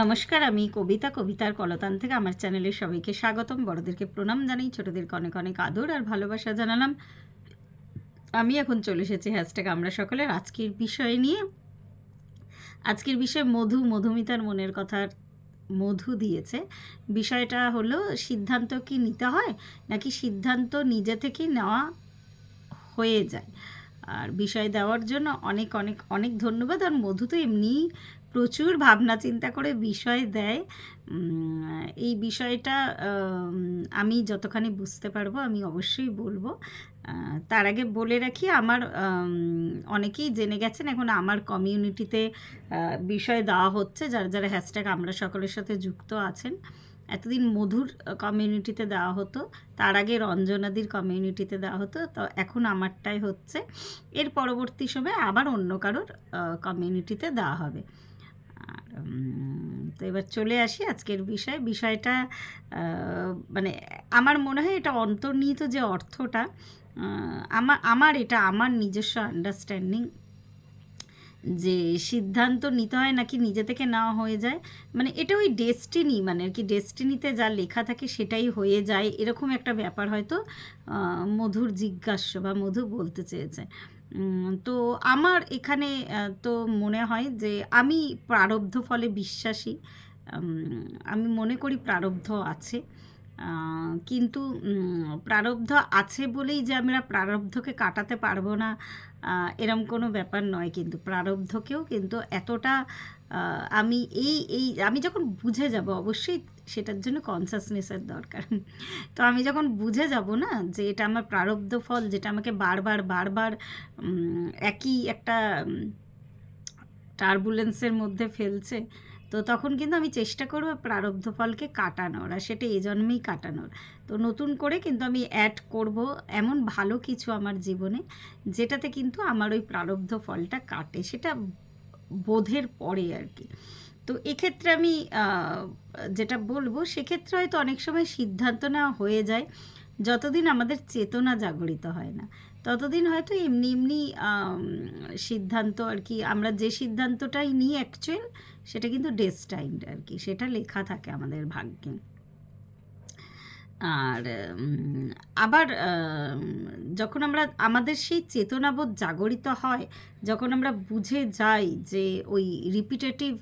নমস্কার, আমি কবিতা, কবিতার কলতান থেকে আমার চ্যানেলে সবাইকে স্বাগতম। বড়দেরকে প্রণাম জানাই ছোটদেরকে অনেক অনেক আদর আর ভালোবাসা জানালাম। আমি এখন চলে এসেছি হ্যাশট্যাগ আমরা সকলের আজকের বিষয় নিয়ে। আজকের বিষয় মধু, মধুমিতার মনের কথার মধু দিয়েছে। বিষয়টা হলো, সিদ্ধান্ত কি নিতে হয় নাকি সিদ্ধান্ত নিজে থেকেই নেওয়া হয়ে যায়? আর বিষয় দেওয়ার জন্য অনেক অনেক অনেক ধন্যবাদ। আর মধু তো এমনিই প্রচুর ভাবনা চিন্তা করে বিষয় দেয়। এই বিষয়টা, আমি যতখানি বুঝতে পারব আমি অবশ্যই বলব। তার আগে বলে রাখি, আমার অনেকেই জেনে গেছেন এখন আমার কমিউনিটিতে বিষয় দেওয়া হচ্ছে, যারা যারা হ্যাশট্যাগ আমরা সকলের সাথে যুক্ত আছেন। এতদিন মধুর কমিউনিটিতে দেওয়া হতো, তার আগে রঞ্জনাদির কমিউনিটিতে দেওয়া হতো, তো এখন আমারটাই হচ্ছে। এর পরবর্তী সময়ে আবার অন্য কারোর কমিউনিটিতে দেওয়া হবে। তো এবার চলে আসি আজকের বিষয়। বিষয়টা মানে আমার মনে হয় এটা অন্তর্নিহিত যে অর্থটা আমার আমার এটা আমার নিজস্ব আন্ডারস্ট্যান্ডিং যে সিদ্ধান্ত নিতে হয় নাকি নিজে থেকে নেওয়া হয়ে যায়। মানে এটা ওই ডেস্টিনি মানে আর কি ডেস্টিনিতে যা লেখা থাকে সেটাই হয়ে যায়। এরকম একটা ব্যাপার হয়তো মধুর জিজ্ঞাস্য বা মধু বলতে চেয়েছে। তো আমার এখানে তো মনে হয় যে আমি প্রারব্ধ ফলে বিশ্বাসী। আমি মনে করি প্রারব্ধ আছে। কিন্তু প্রারব্ধ আছে বলেই যে আমরা প্রারব্ধকে কাটাতে পারব না এরম কোনো ব্যাপার নয় কিন্তু, প্রারব্ধকেও কিন্তু এতটা আমি এই এই, আমি যখন বুঝে যাব, অবশ্যই সেটার জন্য কনসাসনেসের দরকার। তো আমি যখন বুঝে যাব না যে এটা আমার প্রারব্ধ ফল, যেটা আমাকে বারবার বারবার একই একটা টার্বুলেন্সের মধ্যে ফেলছে, তো তখন কিন্তু আমি চেষ্টা করব প্রারব্ধ ফলকে কাটানোর, আর সেটা এই জন্মেই কাটানোর। তো নতুন করে কিন্তু আমি অ্যাড করব এমন ভালো কিছু আমার জীবনে, যেটাতে কিন্তু আমার ওই প্রারব্ধ ফলটা কাটে, সেটা বোধের পরে আর কি। তো এক্ষেত্রে আমি যেটা বলব, সেক্ষেত্রে হয়তো অনেক সময় সিদ্ধান্ত নেওয়া হয়ে যায়, যতদিন আমাদের চেতনা জাগরিত হয় না। ততদিন হয়তো এমনি এমনি সিদ্ধান্ত আর কি, আমরা যে সিদ্ধান্তটাই নিই অ্যাকচুয়াল সেটা কিন্তু ডেস্টাইন্ড আর কি, সেটা লেখা থাকে আমাদের ভাগ্যে। আর আবার যখন আমরা, আমাদের সেই চেতনাবোধ জাগরিত হয়, যখন আমরা বুঝে যাই যে ওই রিপিটেটিভ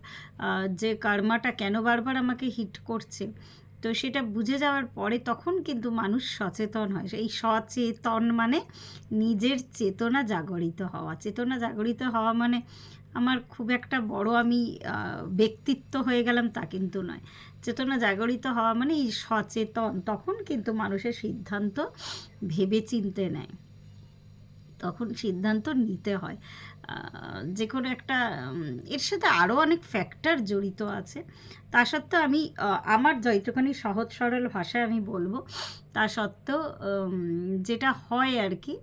যে কর্মাটা কেন বারবার আমাকে হিট করছে তো সেটা বুঝে যাওয়ার পরে তখন কিন্তু মানুষ সচেতন হয়। এই সচেতন মানে নিজের চেতনা জাগরিত হওয়া। চেতনা জাগরিত হওয়া মানে আমার খুব একটা বড় আমি ব্যক্তিত্ব হয়ে গেলাম তা কিন্তু নয়। চেতনা জাগরিত হওয়া মানে এই সচেতন। তখন কিন্তু মানুষের সিদ্ধান্ত ভেবে চিনতে নেয়। তখন সিদ্ধান্ত নিতে হয়। যে কোনো একটা এর সাথে আরও অনেক ফ্যাক্টর জড়িত আছে। তা সত্ত্বেও আমি আমার যতখানি সহজ সরল ভাষায় আমি বলব, তা সত্ত্বেও যেটা হয় আর কি,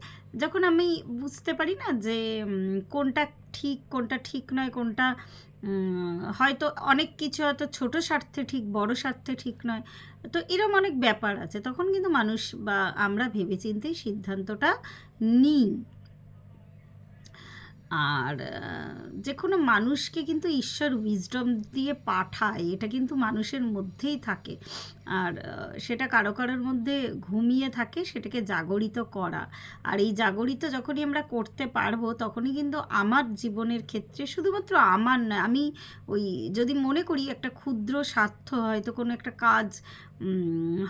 যখন আমি বুঝতে পারি না যে কোনটা ঠিক কোনটা ঠিক নয়, কোনটা হয়তো অনেক কিছু হয়তো ছোট স্বার্থে ঠিক, বড় স্বার্থে ঠিক নয়। তো এরম অনেক ব্যাপার আছে। তখন কিন্তু মানুষ বা আমরা ভেবেচিন্তেই সিদ্ধান্তটা নিই। আর যে কোনো মানুষকে কিন্তু ঈশ্বর উইজডম দিয়ে পাঠায়, এটা কিন্তু মানুষের মধ্যেই থাকে। আর সেটা কারও কারোর মধ্যে ঘুমিয়ে থাকে, সেটাকে জাগরিত করা। আর এই জাগরিত যখনই আমরা করতে পারব, তখনই কিন্তু আমার জীবনের ক্ষেত্রে শুধুমাত্র আমার নয়, আমি ওই যদি মনে করি একটা ক্ষুদ্র স্বার্থ, হয়তো কোনো একটা কাজ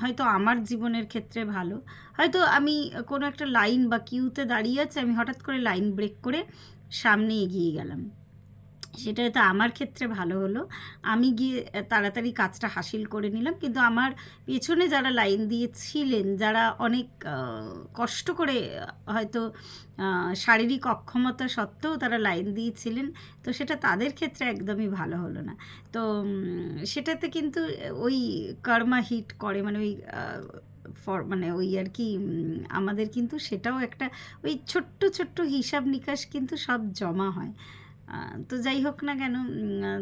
হয়তো আমার জীবনের ক্ষেত্রে ভালো। হয়তো আমি কোনো একটা লাইন বা কিউতে দাঁড়িয়ে আছে, আমি হঠাৎ করে লাইন ব্রেক করে সামনে এগিয়ে গেলাম। সেটা তো আমার ক্ষেত্রে ভালো হলো। আমি গিয়ে তাড়াতাড়ি কাজটা হাসিল করে নিলাম। কিন্তু আমার পেছনে যারা লাইন দিয়েছিলেন যারা অনেক কষ্ট করে, হয়তো শারীরিক অক্ষমতা সত্ত্বেও তারা লাইন দিয়েছিলেন, তো সেটা তাদের ক্ষেত্রে একদমই ভালো হলো না। তো সেটাতে কিন্তু ওই কর্মা হিট করে মানে ওই ফর মানে ওই আর কি আমাদের কিন্তু সেটাও একটা, ওই ছোট্ট ছোট্ট হিসাব নিকাশ কিন্তু সব জমা হয়। তো যাই হোক না কেন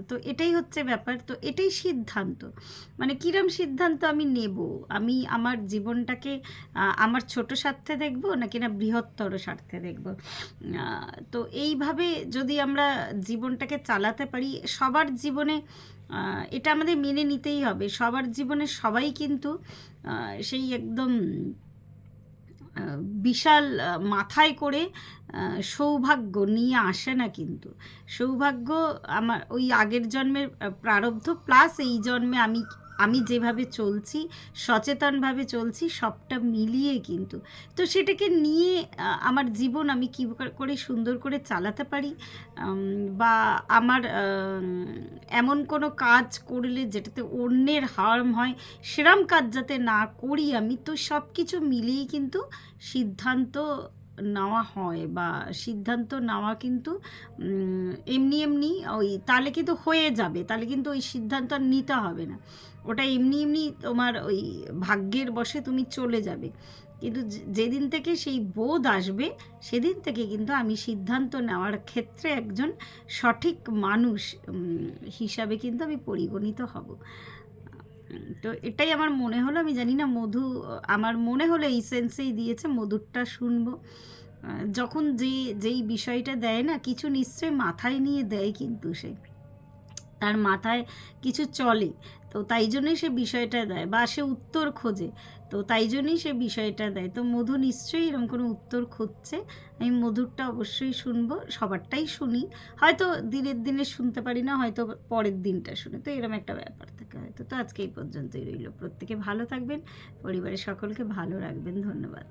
তো এটাই হচ্ছে ব্যাপার, তো এটাই সিদ্ধান্ত। মানে কিরম সিদ্ধান্ত আমি নেব? আমি আমার জীবনটাকে আমার ছোট স্বার্থে দেখব নাকি না বৃহত্তর স্বার্থে দেখব? তো এইভাবে যদি আমরা জীবনটাকে চালাতে পারি, সবার জীবনে এটা আমাদের মেনে নিতেই হবে। সবার জীবনে সবাই কিন্তু সেই একদম বিশাল মাথায় করে সৌভাগ্য নিয়ে আসে না কিন্তু। সৌভাগ্য আমার ওই আগের জন্মের প্রারব্ধ প্লাস এই জন্মে আমি আমি যেভাবে চলছি, সচেতনভাবে চলছি, সবটা মিলিয়ে কিন্তু। তো সেটাকে নিয়ে আমার জীবন আমি কী করে সুন্দর করে চালাতে পারি? বা আমার এমন কোনো কাজ করলে যেটাতে অন্যের হার্ম হয়, সেরম কাজ যাতে না করি আমি, তো সব কিছু মিলিয়েই কিন্তু সিদ্ধান্ত নেওয়া হয় বা সিদ্ধান্ত নেওয়া কিন্তু এমনি এমনি ওই তাহলে কিন্তু হয়ে যাবে, তাহলে কিন্তু ওই সিদ্ধান্ত নিতে হবে না। ওটা এমনি এমনি তোমার ওই ভাগ্যের বশে তুমি চলে যাবে। কিন্তু যেদিন থেকে সেই বোধ আসবে, সেদিন থেকে কিন্তু আমি সিদ্ধান্ত নেওয়ার ক্ষেত্রে একজন সঠিক মানুষ হিসাবে কিন্তু আমি পরিগণিত হব। তো এটাই আমার মনে হলো, আমি জানি না মধু, আমার মনে হলো এই সেন্সেই দিয়েছে, মধুরটা শুনব। যখন যে, যেই বিষয়টা দেয় না, কিছু নিশ্চয়ই মাথায় নিয়ে দেয় কিন্তু সে। তার মাথায় কিছু চলে। তো তাই জন্যই সে বিষয়টা দেয় বা সে উত্তর খোঁজে। তো তাই জন্যই সে বিষয়টা দেয়। তো মধু নিশ্চয়ই এরকম কোনো উত্তর খুঁজছে। আমি মধুরটা অবশ্যই শুনব, সবারটাই শুনি। হয়তো দিনের দিনে শুনতে পারি না, হয়তো পরের দিনটা শুনে। তো এরকম একটা ব্যাপার থাকে হয়তো। তো আজকে এই পর্যন্তই রইল। প্রত্যেকে ভালো থাকবেন, পরিবারের সকলকে ভালো রাখবেন। ধন্যবাদ।